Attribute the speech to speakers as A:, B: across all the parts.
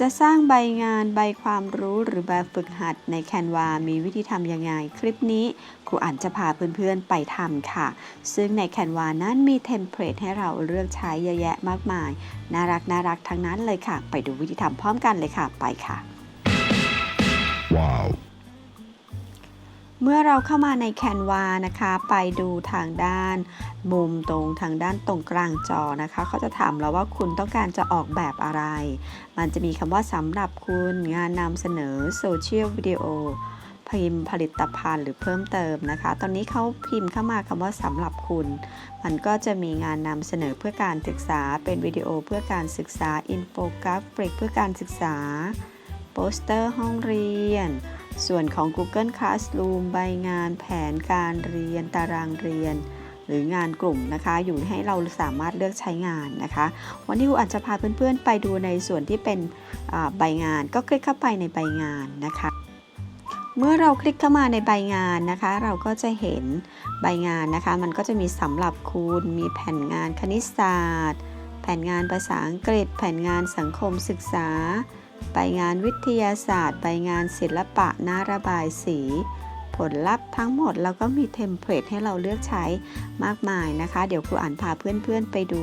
A: จะสร้างใบงานใบความรู้หรือแบบฝึกหัดในแคนวา มีวิธีทำยังไง คลิปนี้ครูอ่านจะพาเพื่อนๆไปทำค่ะ ซึ่งในแคนวานั้นมีเทมเพลตให้เราเลือกใช้เยอะแยะมากมาย น่ารักน่ารักทั้งนั้นเลยค่ะ ไปดูวิธีทำพร้อมกันเลยค่ะ ไปค่ะ
B: Wow.
A: เมื่อเราเข้ามาใน Canva นะคะ ไปดูทางด้านมุมตรงทางด้านตรงกลางจอนะคะ เขาจะถามเราว่าคุณต้องการจะออกแบบอะไร มันจะมีคำว่าสำหรับคุณงานนำเสนอโซเชียลวิดีโอพิมพ์ผลิตภัณฑ์หรือเพิ่มเติมนะคะ ตอนนี้เขาพิมพ์เข้ามาคำว่าสำหรับคุณ มันก็จะมีงานนำเสนอเพื่อการศึกษา เป็นวิดีโอเพื่อการศึกษา อินโฟกราฟิกเพื่อการศึกษา โปสเตอร์ห้องเรียน ส่วนของ Google Classroom ใบงานแผนการเรียนตารางเรียน หรืองานกลุ่มนะคะ อยู่ให้เราสามารถเลือกใช้งานนะคะ วันนี้ครูอาจจะพาเพื่อนๆ ไปดูในส่วนที่เป็นใบงานก็คลิกเข้าไปในใบงานนะคะ เมื่อเราคลิกเข้ามาในใบงานนะคะ เราก็จะเห็นใบงานนะคะ มันก็จะมีสำหรับคุณมีแผ่นงานคณิตศาสตร์ แผ่นงานภาษาอังกฤษ แผ่นงานสังคมศึกษา ใบงานวิทยาศาสตร์ใบงานศิลปะนาระบายสี ผลลัพธ์ทั้งหมดแล้วก็มีเทมเพลตให้เราเลือกใช้มากมายนะคะ เดี๋ยวครูอ่านพาเพื่อนๆไปดู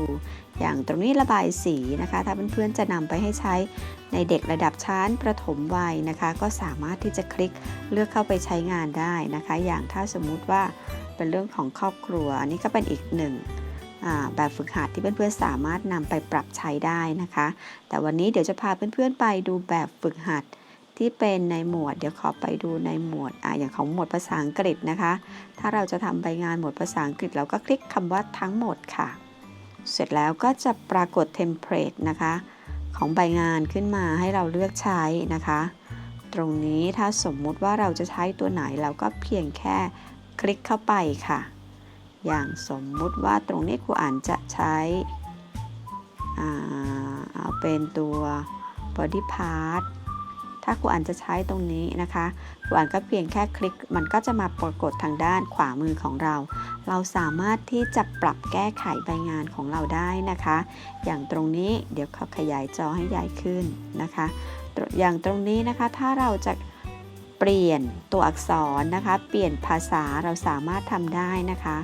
A: อย่างตรงนี้ระบายสีนะคะ ถ้าเพื่อนๆจะนำไปให้ใช้ในเด็กระดับชั้นประถมวัยนะคะ ก็สามารถที่จะคลิกเลือกเข้าไปใช้งานได้นะคะ อย่างถ้าสมมุติว่าเป็นเรื่องของครอบครัวอันนี้ก็เป็นอีกหนึ่ง แบบฝึกหัดที่เพื่อนๆสามารถนำไปปรับใช้ได้นะคะ แต่วันนี้เดี๋ยวจะพาเพื่อนๆไปดูแบบฝึกหัดที่เป็นในหมวด เดี๋ยวขอไปดูในหมวดอ่าอย่างของหมวดภาษาอังกฤษนะคะ ถ้าเราจะทำใบงานหมวดภาษาอังกฤษเราก็คลิกคำว่าทั้งหมดค่ะ เสร็จแล้วก็จะปรากฏเทมเพลตนะคะ ของใบงานขึ้นมาให้เราเลือกใช้นะคะ ตรงนี้ถ้าสมมุติว่าเราจะใช้ตัวไหนเราก็เพียงแค่คลิกเข้าไปค่ะ อย่างสมมุติว่าตรงนี้ครูอ่านจะใช้เอาเป็นตัว body part ถ้าครูอ่านจะใช้ตรงนี้นะคะครูอ่านก็เพียงแค่คลิก มันก็จะมาปรากฏทางด้านขวามือของเรา เราสามารถที่จะปรับแก้ไขใบงานของเราได้นะคะ อย่างตรงนี้เดี๋ยวเขาขยายจอให้ใหญ่ขึ้นนะคะ อย่างตรงนี้นะคะถ้าเราจะเปลี่ยนตัวอักษรนะคะ เปลี่ยนภาษาเราสามารถทำได้นะคะ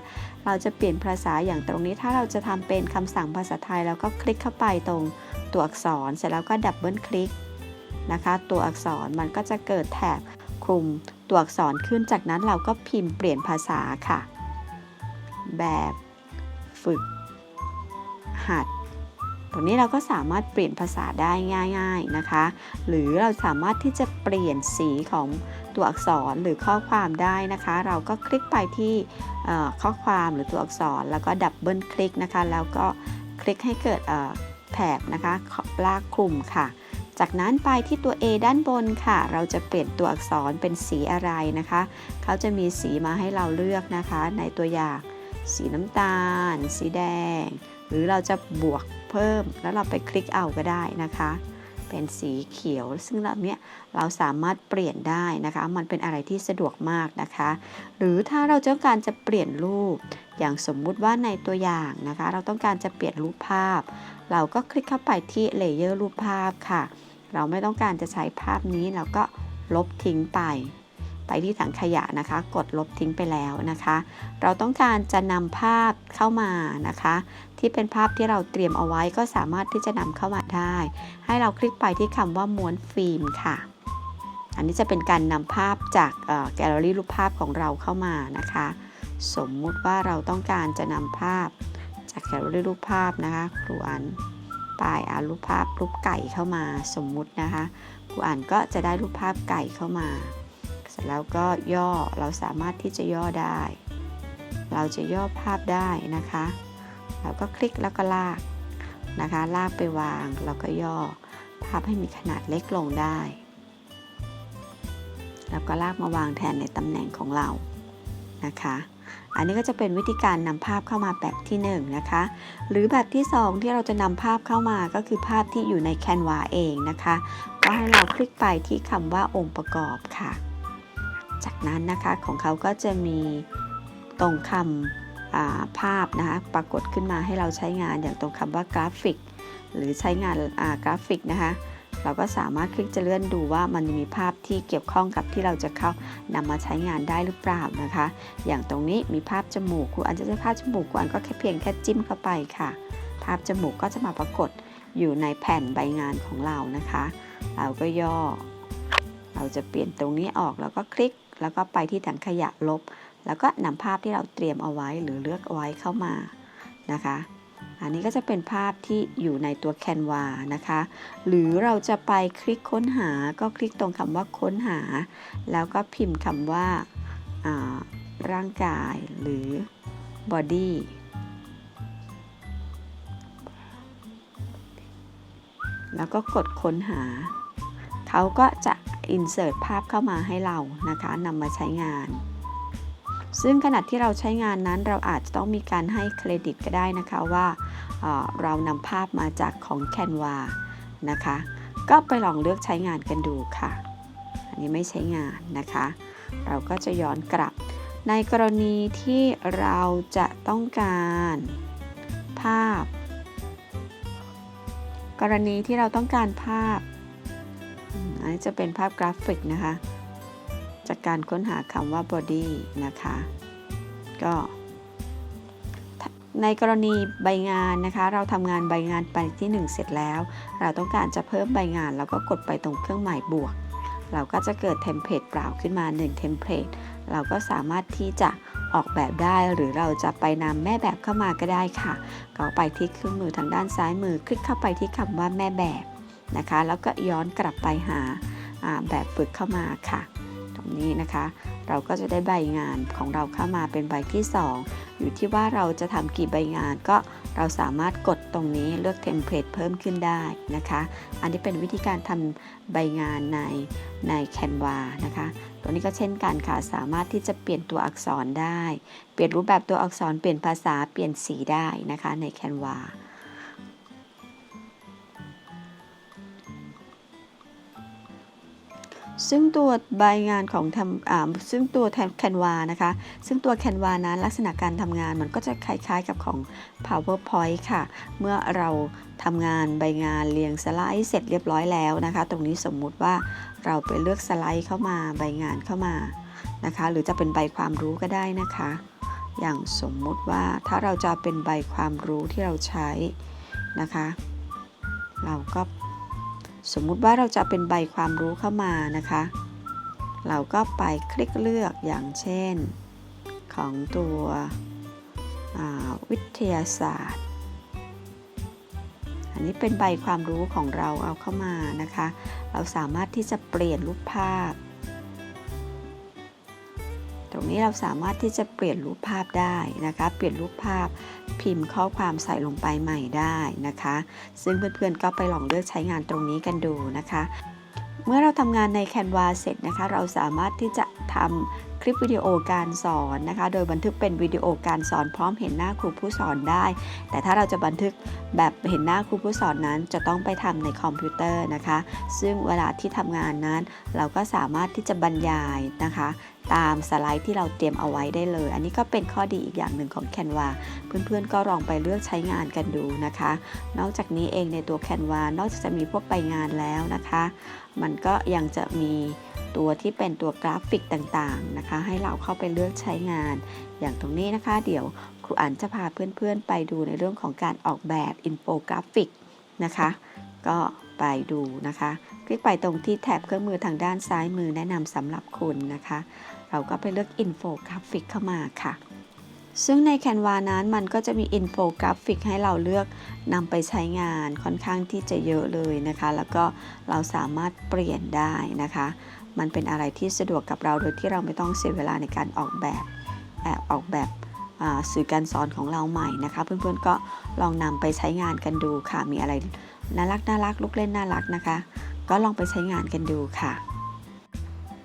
A: เราจะเปลี่ยนภาษาอย่างตรงนี้ถ้าเราจะทำเป็นคำสั่งภาษาไทยแล้วก็คลิกเข้าไปตรงตัวอักษรเสร็จแล้วก็ดับเบิลคลิกนะคะ ตัวอักษรมันก็จะเกิดแถบคลุมตัวอักษรขึ้นจากนั้นเราก็พิมพ์เปลี่ยนภาษาค่ะ แบบฝึก หัด ตรงนี้เราก็สามารถเปลี่ยนภาษาได้ง่ายๆนะคะ หรือเราสามารถที่จะเปลี่ยนสีของตัวอักษรหรือข้อความได้นะคะ เราก็คลิกไปที่ข้อความหรือตัวอักษร แล้วก็ดับเบิลคลิกนะคะ แล้วก็คลิกให้เกิดแถบนะคะลากคลุมค่ะ จากนั้นไปที่ตัว A ด้านบนค่ะ เราจะเปลี่ยนตัวอักษรเป็นสีอะไรนะคะ เขาจะมีสีมาให้เราเลือกนะคะ ในตัวอย่าง สีน้ำตาล สีแดง หรือเราจะบวกเพิ่มแล้วเราไปคลิกเอาก็ได้นะคะ เป็นสีเขียว ซึ่งเราเนี้ยเราสามารถเปลี่ยนได้นะคะ มันเป็นอะไรที่สะดวกมากนะคะ หรือถ้าเราต้องการจะเปลี่ยนรูป อย่างสมมุติว่าในตัวอย่างนะคะ เราต้องการจะเปลี่ยนรูปภาพ เราก็คลิกเข้าไปที่เลเยอร์รูปภาพค่ะ เราไม่ต้องการจะใช้ภาพนี้เราก็ลบทิ้งไป ไปที่ถังขยะนะคะ กดลบทิ้งไปแล้วนะคะ เราต้องการจะนำภาพเข้ามานะคะ ที่เป็นภาพที่เราเตรียมเอาไว้ก็สามารถที่จะนำเข้ามาได้ ให้เราคลิกไปที่คำว่าม้วนฟิล์มค่ะ อันนี้จะเป็นการนำภาพจากแกลเลอรี่รูปภาพของเราเข้ามานะคะ สมมุติว่าเราต้องการจะนำภาพจากแกลเลอรี่รูปภาพนะคะครูอันปลายอารูปภาพรูปไก่เข้ามาสมมุตินะคะครูอันก็จะได้รูปภาพไก่เข้ามา แล้วก็ย่อเราสามารถที่จะย่อได้ เราจะย่อภาพได้นะคะเราก็คลิกแล้วก็ลากนะคะ ลากไปวางแล้วก็ย่อ ภาพให้มีขนาดเล็กลงได้ แล้วก็ลากมาวางแทนในตำแหน่งของเรานะคะ อันนี้ก็จะเป็นวิธีการนำภาพเข้ามาแบบที่ 1นนะคะ หรือแบบที่ 2 ที่เราจะนำภาพเข้ามาก็คือภาพที่อยู่ใน Canva เองนะคะ ก็ให้เราคลิกไปที่คำว่าองค์ประกอบค่ะ จากนั้นนะคะของเขาก็จะมีตรงคำภาพนะคะปรากฏขึ้นมาให้เราใช้งานอย่างตรงคำว่ากราฟิก หรือใช้งานกราฟิกนะคะเราก็สามารถคลิกจะเลื่อนดูว่ามันมีภาพที่เกี่ยวข้องกับที่เราจะเข้านำมาใช้งานได้หรือเปล่านะคะ อย่างตรงนี้มีภาพจมูกครูอันจะใช้ภาพจมูกครูอันก็แค่เพียงแค่จิ้มเข้าไปค่ะ ภาพจมูกก็จะมาปรากฏอยู่ในแผ่นใบงานของเรานะคะ เราก็ย่อ เราจะเปลี่ยนตรงนี้ออกแล้วก็คลิก แล้วก็ไปที่ถังขยะลบ แล้วก็นำภาพที่เราเตรียมเอาไว้หรือเลือกเอาไว้เข้ามานะคะ อันนี้ก็จะเป็นภาพที่อยู่ในตัวแคนวานะคะ หรือเราจะไปคลิกค้นหาก็คลิกตรงคำว่าค้นหา แล้วก็พิมพ์คำว่าาร่างกายหรือ body แล้วก็กดค้นหา เขาก็จะ insert ภาพเข้ามาให้เรานะคะนำมาใช้งาน ซึ่งขณะที่เราใช้งานนั้นเราอาจจะต้องมีการให้เครดิตก็ได้นะคะว่าเเรานำภาพมาจากของ Canva นะคะ ก็ไปลองเลือกใช้งานกันดูค่ะ อันนี้ไม่ใช้งานนะคะ เราก็จะย้อนกลับ ในกรณีที่เราจะต้องการภาพ กรณีที่เราต้องการภาพ อันนี้จะเป็นภาพกราฟิกนะคะ จากการค้นหาคำว่า body นะคะ ก็ในกรณีใบงานนะคะ เราทำงานใบงานไปที่ 1 เสร็จแล้ว เราต้องการจะเพิ่มใบงานเราก็กดไปตรงเครื่องหมายบวก เราก็จะเกิดเทมเพลตเปล่าขึ้นมา1เทมเพลตเราก็สามารถที่จะออกแบบได้หรือเราจะไปนำแม่แบบเข้ามาก็ได้ค่ะ ก็ไปที่เครื่องมือทางด้านซ้ายมือ คลิกเข้าไปที่คำว่าแม่แบบ นะคะ แล้วก็ย้อนกลับไปหาแบบฝึกเข้ามาค่ะ ตรงนี้นะคะ เราก็จะได้ใบงานของเราเข้ามาเป็นใบที่ 2 อยู่ที่ว่าเราจะทำกี่ใบงานก็เราสามารถกดตรงนี้เลือกเทมเพลตเพิ่มขึ้นได้นะคะ อันนี้เป็นวิธีการทำใบงานในใน Canva นะคะ ตัวนี้ก็เช่นกันค่ะ สามารถที่จะเปลี่ยนตัวอักษรได้ เปลี่ยนรูปแบบตัวอักษร เปลี่ยนภาษา เปลี่ยนสีได้นะคะใน Canva ซึ่งตัวใบงานของทำซึ่งตัวแคนวานะคะ ซึ่งตัวแคนวานั้นลักษณะการทำงานมันก็จะคล้ายๆกับของ PowerPoint ค่ะ เมื่อเราทำงานใบงานเรียงสไลด์เสร็จเรียบร้อยแล้วนะคะ ตรงนี้สมมุติว่าเราไปเลือกสไลด์เข้ามาใบงานเข้ามานะคะ หรือจะเป็นใบความรู้ก็ได้นะคะ อย่างสมมุติว่าถ้าเราจะเป็นใบความรู้ที่เราใช้นะคะ เราก็ สมมุติว่าเราจะเป็นใบความรู้เข้ามานะคะ เราก็ไปคลิกเลือกอย่างเช่น ของตัววิทยาศาสตร์ อันนี้เป็นใบความรู้ของเราเอาเข้ามานะคะ เราสามารถที่จะเปลี่ยนรูปภาพ นี้เราสามารถที่จะเปลี่ยนรูปภาพได้นะคะ เปลี่ยนรูปภาพพิมพ์ข้อความใส่ลงไปใหม่ได้นะคะ ซึ่งเพื่อนๆก็ไปลองเลือกใช้งานตรงนี้กันดูนะคะ เมื่อเราทำงานใน Canva เสร็จนะคะ เราสามารถที่จะทำคลิปวิดีโอการสอนนะคะ โดยบันทึกเป็นวิดีโอการสอนพร้อมเห็นหน้าครูผู้สอนได้ แต่ถ้าเราจะบันทึกแบบเห็นหน้าครูผู้สอนนั้นจะต้องไปทำในคอมพิวเตอร์นะคะ ซึ่งเวลาที่ทำงานนั้น เราก็สามารถที่จะบรรยายนะคะตามสไลด์ที่เราเตรียมเอาไว้ได้เลย อันนี้ก็เป็นข้อดีอีกอย่างหนึ่งของ Canva เพื่อนๆ ก็ลองไปเลือกใช้งานกันดูนะคะ นอกจากนี้เองในตัว Canva นอกจากจะมีพวกใบงานแล้วนะคะ มันก็ยังจะมีตัวที่เป็นตัวกราฟิกต่างๆนะคะ ให้เราเข้าไปเลือกใช้งาน อย่างตรงนี้นะคะ เดี๋ยวครูอันจะพาเพื่อนๆ ไปดูในเรื่องของการออกแบบอินโฟกราฟิกนะคะ ก็ ไปดูนะคะ คลิกไปตรงที่แถบเครื่องมือทางด้านซ้ายมือแนะนำสำหรับคุณนะคะ เราก็ไปเลือกอินโฟกราฟิกเข้ามาค่ะ ซึ่งใน Canva นั้นมันก็จะมีอินโฟกราฟิกให้เราเลือกนำไปใช้งานค่อนข้างที่จะเยอะเลยนะคะ แล้วก็เราสามารถเปลี่ยนได้นะคะ มันเป็นอะไรที่สะดวกกับเราโดยที่เราไม่ต้องเสียเวลาในการออกแบบแอบออกแบบสื่อการสอนของเราใหม่นะคะ เพื่อนๆก็ลองนำไปใช้งานกันดูค่ะมีอะไร น่ารักน่ารักลูกเล่นน่ารักนะคะ ก็ลองไปใช้งานกันดูค่ะ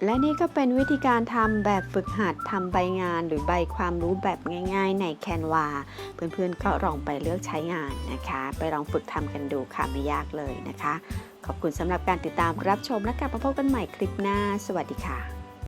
A: และนี่ก็เป็นวิธีการทำแบบฝึกหัดทำใบงานหรือใบความรู้แบบง่าย ๆ ใน Canva เพื่อนๆก็ลองไปเลือกใช้งานนะคะ ไปลองฝึกทำกันดูค่ะไม่ยากเลยนะคะ ขอบคุณสำหรับการติดตามรับชมและกลับมาพบกันใหม่คลิปหน้า สวัสดีค่ะ